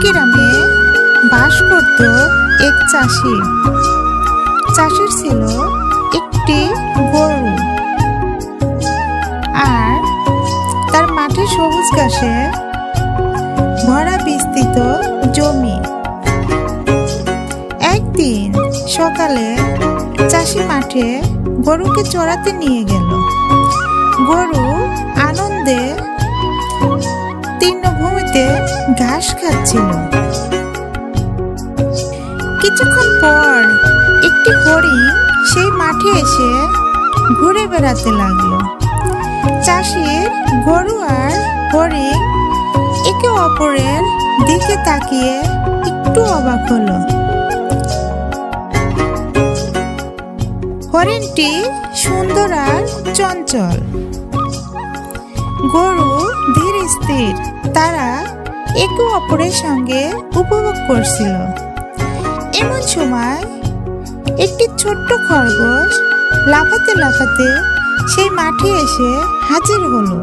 গ্রামে বাস করত এক চাষি। চাষির ছিল একটি গরু। আর তার মাঠে সবুজ ঘাসে ভরা বিস্তৃত জমি। একদিন সকালে চাষি মাঠে গরুকে চড়াতে নিয়ে গেল। গরু ঘাস খাচ্ছিল। কিছুক্ষণ পর একটি হরিণ সেই মাঠে এসে ঘুরে বেড়াতে লাগল। চাষির গরু আর হরিণ একে অপরের দিকে তাকিয়ে একটু অবাক হলো। হরিণটি সুন্দর আর চঞ্চল। গরু ধীর স্থির, তারা একে অপরের সঙ্গে উপভোগ করছিল। এমন সময় একটি ছোট্ট খরগোশ লাফাতে লাফাতে সেই মাঠে এসে হাজির হলো।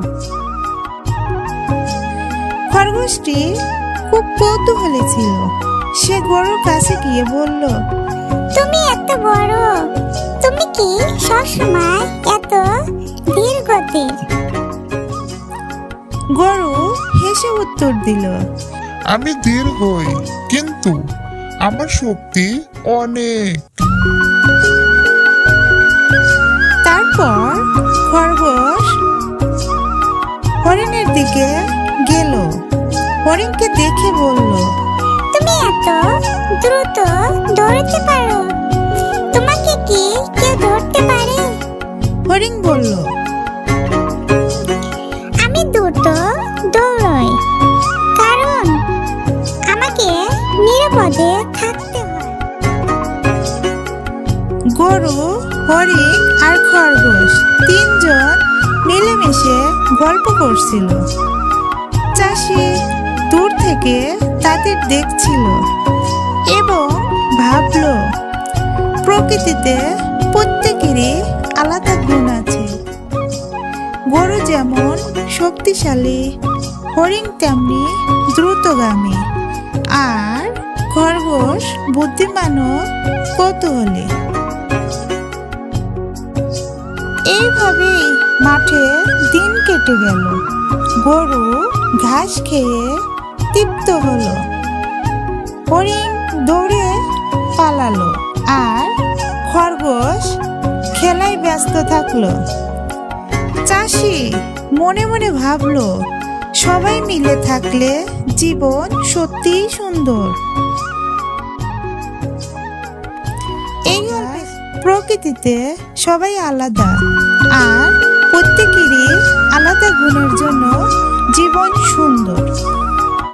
খরগোশটি খুব কৌতূহলী ছিল। সে গরুর কাছে গিয়ে বলল, তুমি এত বড়, তুমি কি সবসময় এত ধীর গতির উত্তর দিল আমি ধীর হই কিন্তু আমার শক্তি অনেক। তারপর খরগোশ হরিণের দিকে গেল। হরিণকে দেখে বলল নিরাপদে থাকতে হয়। গরু, হরিণ আর খরগোশ তিনজন মিলেমিশে গল্প করছিল। চাষি দূর থেকে তাদের দেখছিল এবং ভাবল, প্রকৃতিতে প্রত্যেকেরই আলাদা গুণ আছে। গরু যেমন শক্তিশালী, হরিণ তেমনি দ্রুতগামী, আর খরগোশ, বুদ্ধিমান ও কৌতূহলী। এইভাবেই মাঠে দিন কেটে গেল। গরু, ঘাস খেয়ে তৃপ্ত হলো। হরিণ দৌড়ে পালালো আর খরগোশ খেলায় ব্যস্ত থাকল। চাষি মনে মনে ভাবলো, সবাই মিলে থাকলে জীবন সত্যিই সুন্দর। প্রকৃতিতে সবাই আলাদা আর প্রত্যেকেরই আলাদা গুণের জন্য জীবন সুন্দর।